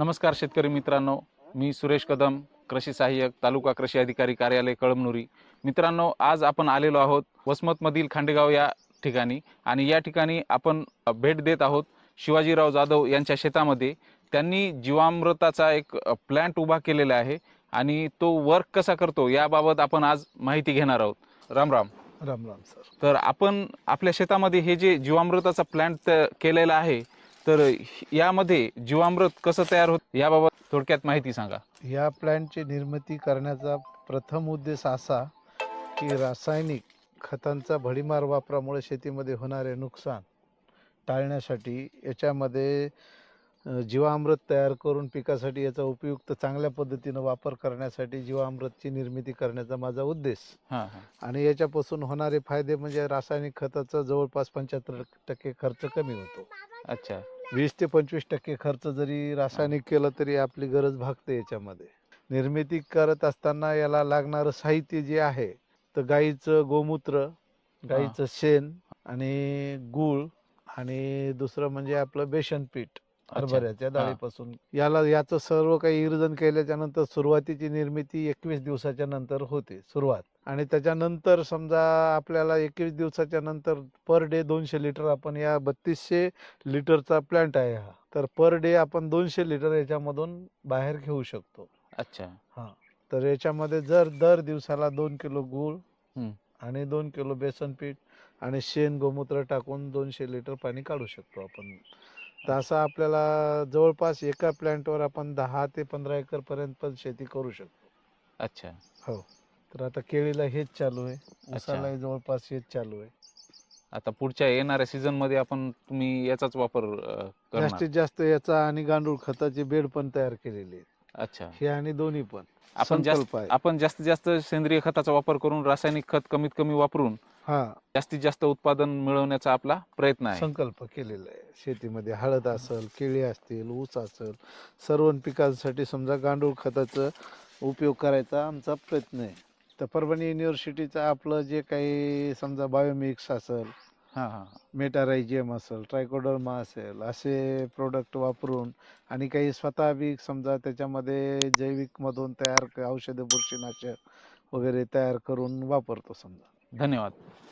नमस्कार शेतकरी मित्रांनो. मी सुरेश कदम कृषी सहाय्यक तालुका कृषी अधिकारी कार्यालय कळमनुरी. मित्रांनो आज आपण आलेलो आहोत वसमतमधील खांडेगाव या ठिकाणी आणि या ठिकाणी आपण भेट देत आहोत शिवाजीराव जाधव यांच्या शेतामध्ये. त्यांनी जीवामृताचा एक प्लॅन्ट उभा केलेला आहे आणि तो वर्क कसा करतो याबाबत आपण आज माहिती घेणार आहोत. राम राम. राम राम सर. तर आपण आपल्या शेतामध्ये हे जे जीवामृताचा प्लॅन्ट केलेला आहे तर यामध्ये जीवामृत कसं तयार होत याबाबत थोडक्यात माहिती सांगा. या प्लॅन्टची निर्मिती करण्याचा प्रथम उद्देश असा की रासायनिक खतांचा भडीमार वापरामुळे शेतीमध्ये होणारे नुकसान टाळण्यासाठी याच्यामध्ये जीवामृत तयार करून पिकासाठी याचा उपयुक्त चांगल्या पद्धतीनं वापर करण्यासाठी जीवामृतची निर्मिती करण्याचा माझा उद्देश. आणि याच्यापासून होणारे फायदे म्हणजे रासायनिक खताचा जवळपास पंच्याहत्तर टक्के खर्च कमी होतो. अच्छा. वीस ते पंचवीस टक्के खर्च जरी रासायनिक केलं तरी आपली गरज भागते याच्यामध्ये. निर्मिती करत असताना याला लागणारं साहित्य जे आहे तर गाईचं गोमूत्र गाईचं शेण आणि गूळ आणि दुसरं म्हणजे आपलं बेसन पीठ. हरभऱ्याच्या डाळीपासून. याला याचं सर्व काही इर्जन केल्याच्यानंतर सुरुवातीची निर्मिती एकवीस दिवसाच्या नंतर होते सुरुवात. आणि त्याच्यानंतर समजा आपल्याला एकवीस दिवसाच्या नंतर पर डे दोनशे लिटर आपण या बत्तीसशे लिटरचा प्लांट आहे हा. तर पर डे आपण दोनशे लिटर याच्यामधून बाहेर घेऊ शकतो. अच्छा. तर याच्यामध्ये जर दर दिवसाला दोन किलो गूळ हं. आणि दोन किलो बेसन पीठ आणि शेण गोमूत्र टाकून दोनशे लिटर पाणी काढू शकतो आपण. तर असं आपल्याला जवळपास एका प्लांटवर आपण दहा ते पंधरा एकर पर्यंत पण शेती करू शकतो. अच्छा. तर आता केळीला हेच चालू आहे. उसालाही जवळपास हेच चालू आहे. आता पुढच्या येणाऱ्या सीझनमध्ये आपण तुम्ही याचाच वापर अ, करणार. जास्तीत जास्त याचा आणि गांडूळ खताची बेड पण तयार केलेली आहे. अच्छा. हे आणि दोन्ही पण. आपण जास्त संकल्प आहे. आपण जास्तीत जास्त सेंद्रिय खताचा वापर करून रासायनिक खत कमीत कमी वापरून हा. जास्तीत जास्त उत्पादन मिळवण्याचा आपला प्रयत्न आहे. संकल्प केलेला आहे. शेतीमध्ये हळद असेल केळी असतील ऊस असेल सर्व पिकांसाठी समजा गांडूळ खताचा उपयोग करायचा आमचा प्रयत्न आहे. तर परभणी युनिव्हर्सिटीचं आपलं जे काही समजा बायोमिक्स असेल हा हा मेटारायजियम असेल ट्रायकोडर्मा असेल असे प्रोडक्ट वापरून आणि काही स्वतः बी समजा त्याच्यामध्ये जैविकमधून तयार औषध औषधे बुरशीनाशक वगैरे तयार करून वापरतो समजा. धन्यवाद.